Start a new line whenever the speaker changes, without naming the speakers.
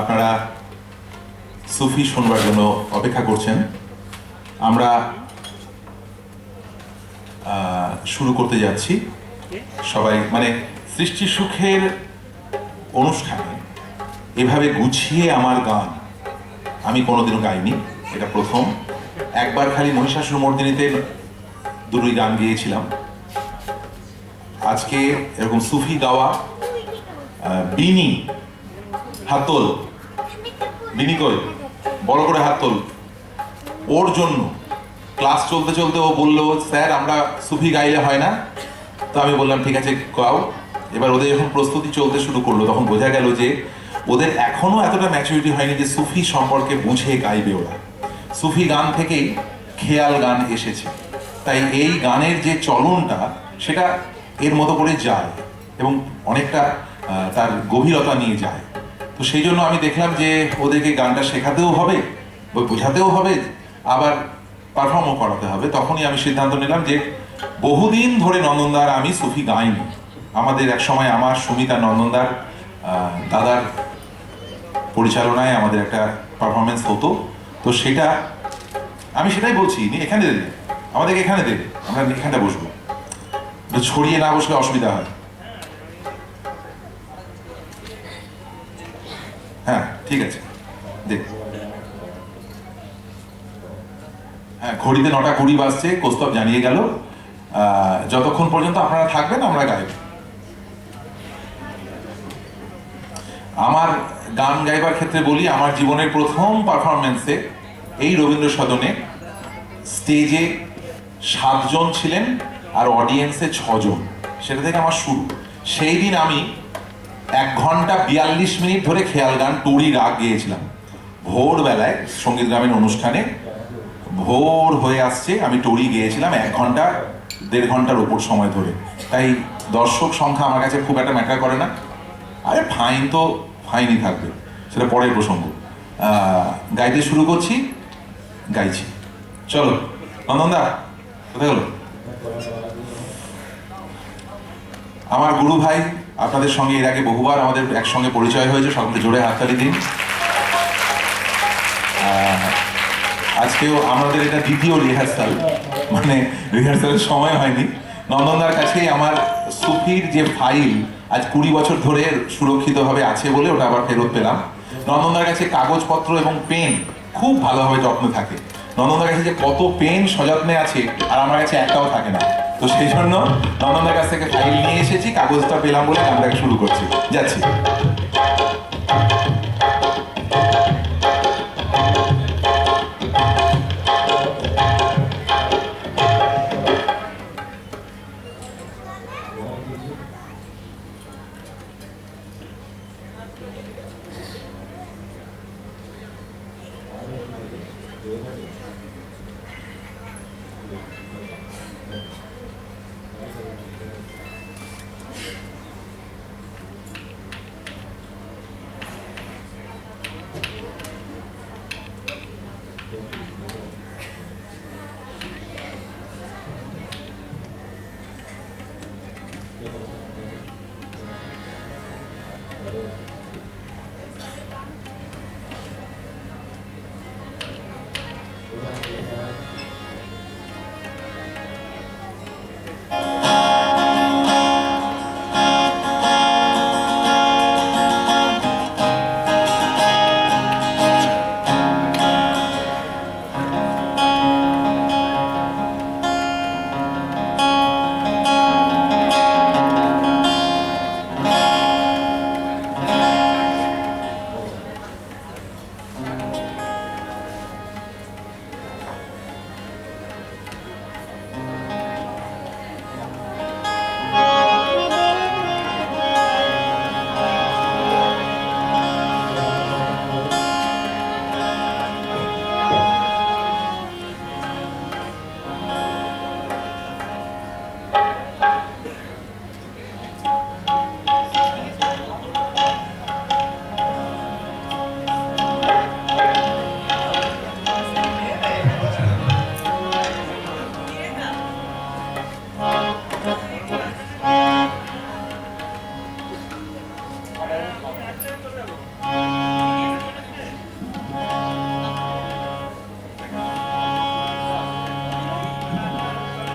আপনারা সুফি শুনবার জন্য অপেক্ষা করছেন। আমরা শুরু করতে যাচ্ছি। সবাই মানে সৃষ্টি সুখের অনুষ্ঠানে এভাবে গুছিয়ে আমার গান আমি কোনোদিনও গাইনি, এটা প্রথম। একবার খালি মহিষাসুর মর্দিনীতে দুটোই গান গিয়েছিলাম। আজকে এরকম সুফি গাওয়া বিনি হাত তোল। বিনি কই? বড় করে হাত তোল। ওর জন্য। ক্লাস চলতে চলতে ও বলল, স্যার, আমরা সুফি গাইলে হয় না? তো আমি বললাম, ঠিক আছে, গাও। এবার ওদের যখন প্রস্তুতি চলতে শুরু করল, তখন বোঝা গেল যে ওদের এখনও এতটা ম্যাচুরিটি হয়নি যে সুফি সম্পর্কে বুঝে গাইবে ওরা। সুফি গান থেকেই খেয়াল গান এসেছে। তাই এই গানের যে চলনটা, সেটা এর মতো করে যায় এবং অনেকটা তার গভীরতা নিয়ে যায়। তো সেই জন্য আমি দেখলাম যে ওদেরকে গানটা শেখাতেও হবে বোঝাতেও হবে, আবার পারফর্মও করাতে হবে। তখনই আমি সিদ্ধান্ত নিলাম যে বহুদিন ধরে নন্দনদার আমি সুফি গাইনি। আমাদের এক সময় আমার, সুমিতা নন্দনদার দাদার পরিচালনায় আমাদের একটা পারফরমেন্স হতো। তো সেটা আমি সেটাই বলছি এখানে দেবে আমাদেরকে এখানে দেবে আমরা এখানটা বসবো। ছড়িয়ে না বসলে অসুবিধা হয়। ঠিক আছে, দেখ। হ্যাঁ ঘড়িতে নটা কুড়ি বাজছে, কৌস্তব জানিয়ে গেল। যতক্ষণ পর্যন্ত আপনারা থাকবেন, আমরা গাইব। আমার গান গাইবার ক্ষেত্রে বলি, আমার জীবনের প্রথম পারফরমেন্সে এই রবীন্দ্র সদনে স্টেজে সাতজন ছিলেন আর অডিয়েন্সে ছজন। সেটা থেকে আমার শুরু। সেই দিন আমি এক ঘণ্টা বিয়াল্লিশ মিনিট ধরে খেয়াল গান টুরি রাগ গিয়েছিলাম। ভোরবেলায় সংগীত গ্রামীণ অনুষ্ঠানে ভোর হয়ে আসছে, আমি টরি গিয়েছিলাম এক ঘণ্টা, দেড় ঘণ্টার ওপর সময় ধরে। তাই দর্শক সংখ্যা আমার কাছে খুব একটা ম্যাটার করে না। আরে ফাইন তো, ফাইনই থাকবে, সেটা পরের প্রসঙ্গ। গাইতে শুরু করছি, গাইছি। চলো, নন্দনদা, কোথায় গেলো? আমার গুরু ভাই আপনাদের সঙ্গে এর আগে বহুবার আমাদের একসঙ্গে পরিচয় হয়েছে, সকলকে জোরে হাততালি দিন। আজকেও আমাদের এটা দ্বিতীয় রিহার্সাল মানে রিহার্সালের সময় হয়নি। নন্দনদার কাছে আমার সুফির যে ফাইল আজ কুড়ি বছর ধরে সুরক্ষিতভাবে আছে বলে ওটা আবার ফেরত পেলাম। নন্দনদার কাছে কাগজপত্র এবং পেন খুব ভালোভাবে যত্ন থাকে। নন্দনদার কাছে যে কত পেন সযত্নে আছে, আর আমার কাছে একটাও থাকে না। তো সেই জন্য নন্দনদার কাছ থেকে ফাইল নিয়ে এসেছি, কাগজটা পেলাম বলে আমরা শুরু করছি যাচ্ছি Thank you. Thank you. Thank you.